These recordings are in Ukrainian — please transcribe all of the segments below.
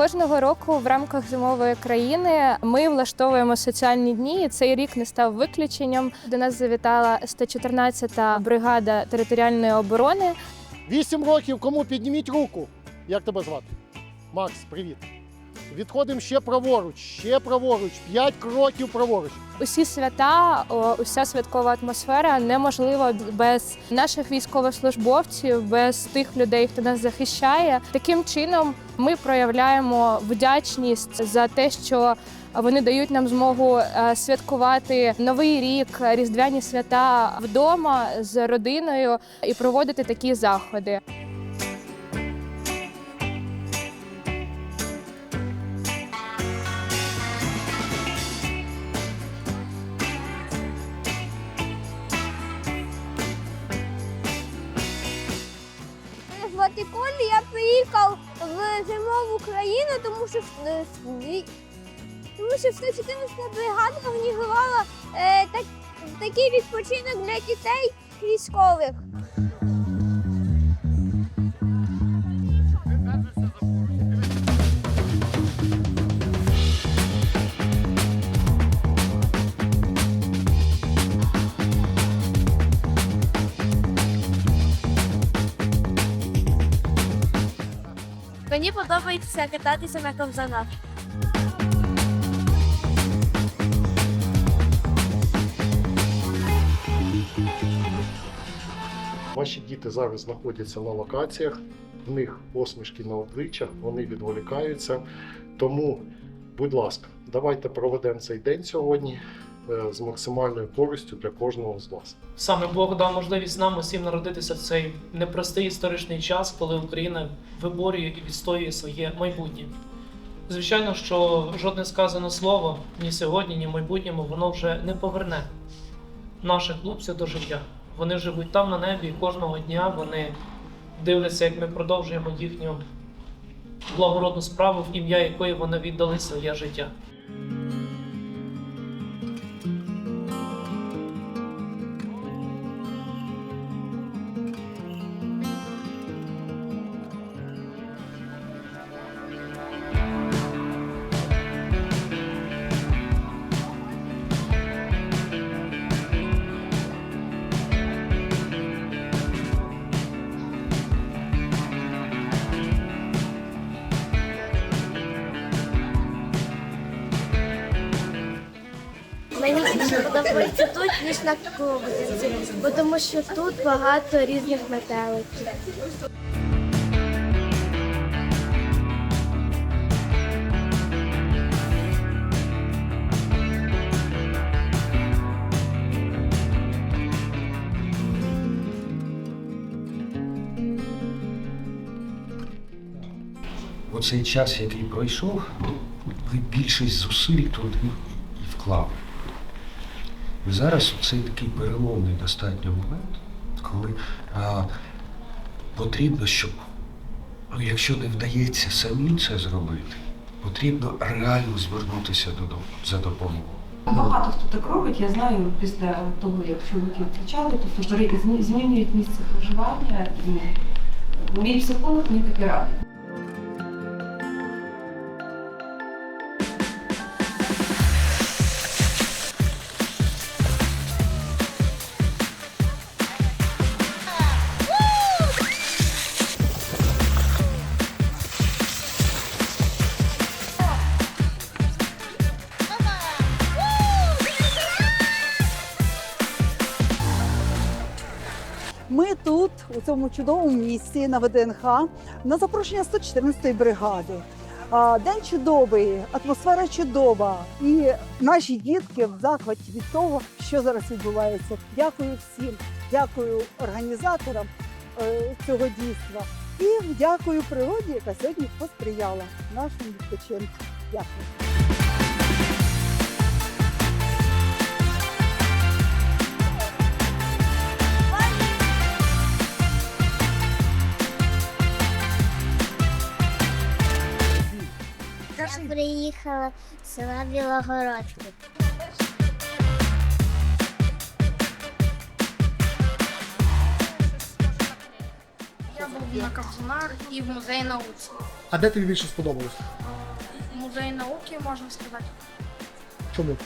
Кожного року в рамках зимової країни ми влаштовуємо соціальні дні. і Цей рік не став виключенням. До нас завітала 114-та бригада територіальної оборони. Вісім років кому підніміть руку. Як тебе звати? Макс, привіт. Відходимо ще праворуч, ще праворуч, п'ять кроків праворуч. Усі свята, уся святкова атмосфера неможлива без наших військовослужбовців, без тих людей, хто нас захищає. Таким чином ми проявляємо вдячність за те, що вони дають нам змогу е, святкувати новий рік, різдвяні свята вдома з родиною і проводити такі заходи. В Україну, тому що е, тому що 114 бригада організувала е, так, такий відпочинок для дітей військових. Мені подобається кататися на ковзанах. Ваші діти зараз знаходяться на локаціях, в них посмішки на обличчях, вони відволікаються. Тому, будь ласка, давайте проведемо цей день сьогодні з максимальною користю для кожного з вас. Саме Бог дав можливість нам усім народитися в цей непростий історичний час, коли Україна виборює і відстоює своє майбутнє. Звичайно, що жодне сказане слово ні сьогодні, ні в майбутньому воно вже не поверне наших хлопців до життя. Вони живуть там на небі, і кожного дня вони дивляться, як ми продовжуємо їхню благородну справу, в ім'я якої вони віддали своє життя. Подобається тут, ніж на ковзанці, бо тому що тут багато різних метеликів. У цей час, який пройшов, ви більшість зусиль туди і вклали. Зараз цей такий переломний достатньо момент, коли а, потрібно, щоб, якщо не вдається самі це зробити, потрібно реально звернутися додому за допомогою. Багато хто так робить, я знаю, після того, як чоловіки втрачали, тобто змінюють місце проживання мій психолог мені таке радить. Ми тут, у цьому чудовому місці на ВДНХ, на запрошення 114-ї бригади. День чудовий, атмосфера чудова, і наші дітки в захваті від того, що зараз відбувається. Дякую всім, дякую організаторам е, цього дійства і дякую природі, яка сьогодні посприяла нашому відпочинку. Дякую. Я приїхала з села Білогородки. Я був на Кобзонар і в музеї науці. А де тобі більше сподобалось? Музей науки, можно сказать. Чому?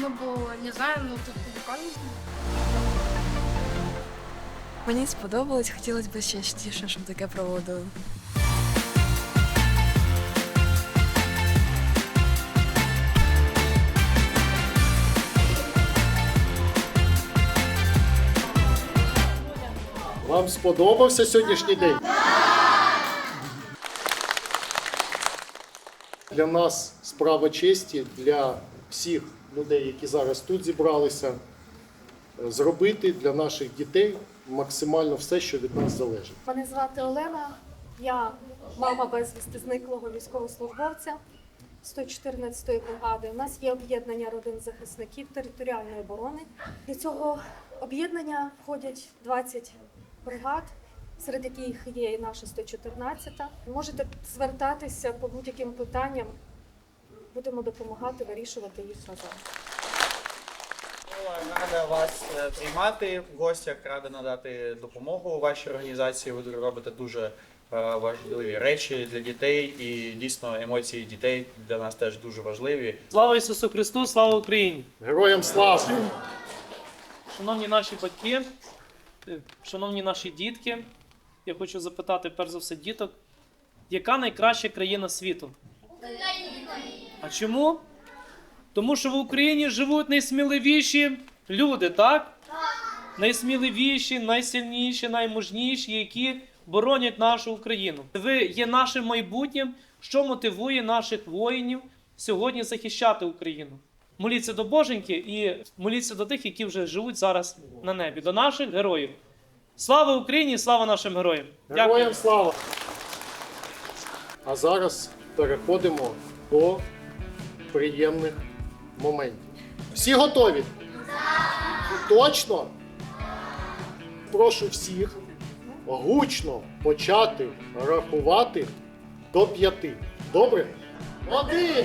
Ну, бо, не знаю, ну, тут прикольно. Мені сподобалось, хотілося б ще частіше, щоб таке проводили. Вам сподобався сьогоднішній день? Для нас справа честі, для всіх людей, які зараз тут зібралися, зробити для наших дітей максимально все, що від нас залежить. Мене звати Олена. Я мама безвісти зниклого військовослужбовця 114-ї бригади. У нас є об'єднання родин захисників територіальної оборони. До цього об'єднання входять 20 бригад, серед яких є і наша 114-та. Можете звертатися по будь-яким питанням. Будемо допомагати вирішувати їх разом. Рада вас е, приймати в гостях, рада надати допомогу вашій організації. Ви робите дуже е, важливі речі для дітей, і дійсно емоції дітей для нас теж дуже важливі. Слава Ісусу Христу, слава Україні! Героям слава! Шановні наші батьки, шановні наші дітки, я хочу запитати перш за все діток, яка найкраща країна світу? А чому? Тому що в Україні живуть найсміливіші люди, так? Найсміливіші, найсильніші, наймужніші, які боронять нашу Україну. Ви є нашим майбутнім, що мотивує наших воїнів сьогодні захищати Україну. Моліться до Боженьки і моліться до тих, які вже живуть зараз на небі, до наших героїв. Слава Україні! Слава нашим героям! Героям слава! А зараз переходимо до приємних моментів. Всі готові? Точно? Прошу всіх гучно почати рахувати до п'яти. Добре? Один,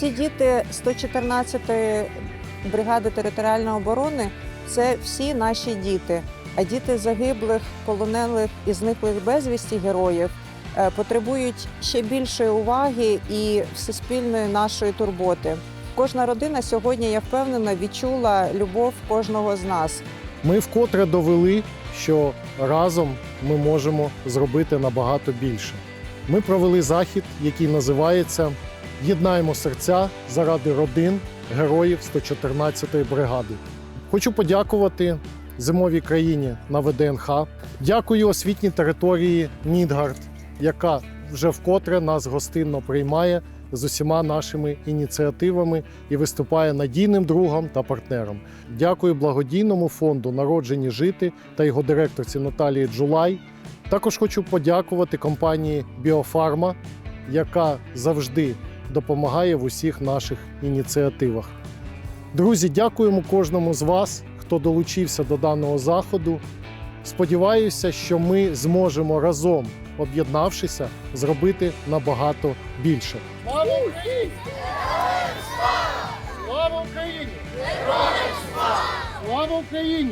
Всі діти 114-ї бригади територіальної оборони це всі наші діти. А діти загиблих, полонених і зниклих безвісті героїв е, потребують ще більшої уваги і всеспільної нашої турботи. Кожна родина сьогодні, я впевнена, відчула любов кожного з нас. Ми вкотре довели, що разом ми можемо зробити набагато більше. Ми провели захід, який називається Єднаємо серця заради родин героїв 114-ї бригади. Хочу подякувати зимовій країні на ВДНХ. Дякую освітній території Нідгард, яка вже вкотре нас гостинно приймає з усіма нашими ініціативами і виступає надійним другом та партнером. Дякую благодійному фонду Народжені жити та його директорці Наталії Джулай. Також хочу подякувати компанії Біофарма, яка завжди допомагає в усіх наших ініціативах. Друзі, дякуємо кожному з вас, хто долучився до даного заходу. Сподіваюся, що ми зможемо разом, об'єднавшися, зробити набагато більше. Слава Україні! Слава Україні! Слава Україні!